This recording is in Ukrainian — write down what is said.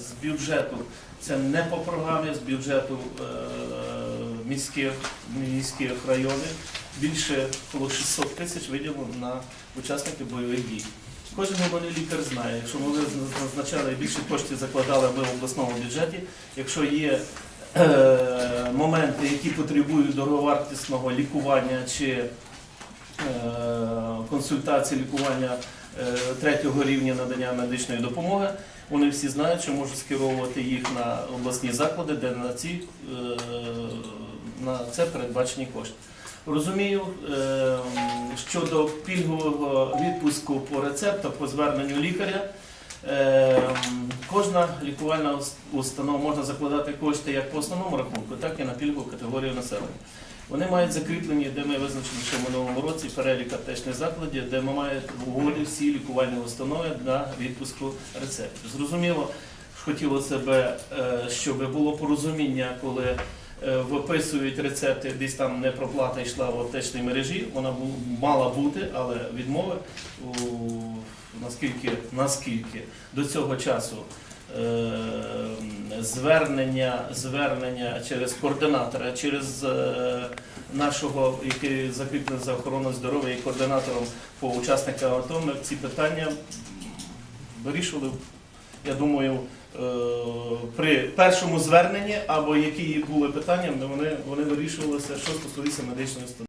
з бюджету, це не по програмі, з бюджету е, міських, міських районів. Більше коло 600 тисяч виділено на учасників бойових дій. Кожен головний лікар знає, якщо ми назначали більше коштів закладали ми в обласному бюджеті, якщо є е, моменти, які потребують дороговартісного лікування чи е, консультації лікування третього рівня надання медичної допомоги, вони всі знають, що можуть скеровувати їх на обласні заклади, де на, ці, е, на це передбачені кошти. Розумію, е, щодо пільгового відпуску по рецепту, по зверненню лікаря, е, кожна лікувальна установа може закладати кошти як по основному рахунку, так і на пільгову категорію населення. Вони мають закріплені, де ми визначили ще в минулому році перелік аптечних закладів, де ми маємо в всі лікувальні установи для відпуску рецептів. Зрозуміло, хотілося б, е, щоб було порозуміння, коли е, виписують рецепти, десь там не проплата йшла в аптечній мережі, вона мала бути, але відмови наскільки, наскільки до цього часу е, звернення, звернення через координатора, через е, нашого, який закріплений за охорону здоров'я і координатором по учасникам АТО, ми ці питання м, вирішували, я думаю, е, при першому зверненні або які були питання, вони, вони вирішувалися, що стосується медичної установи.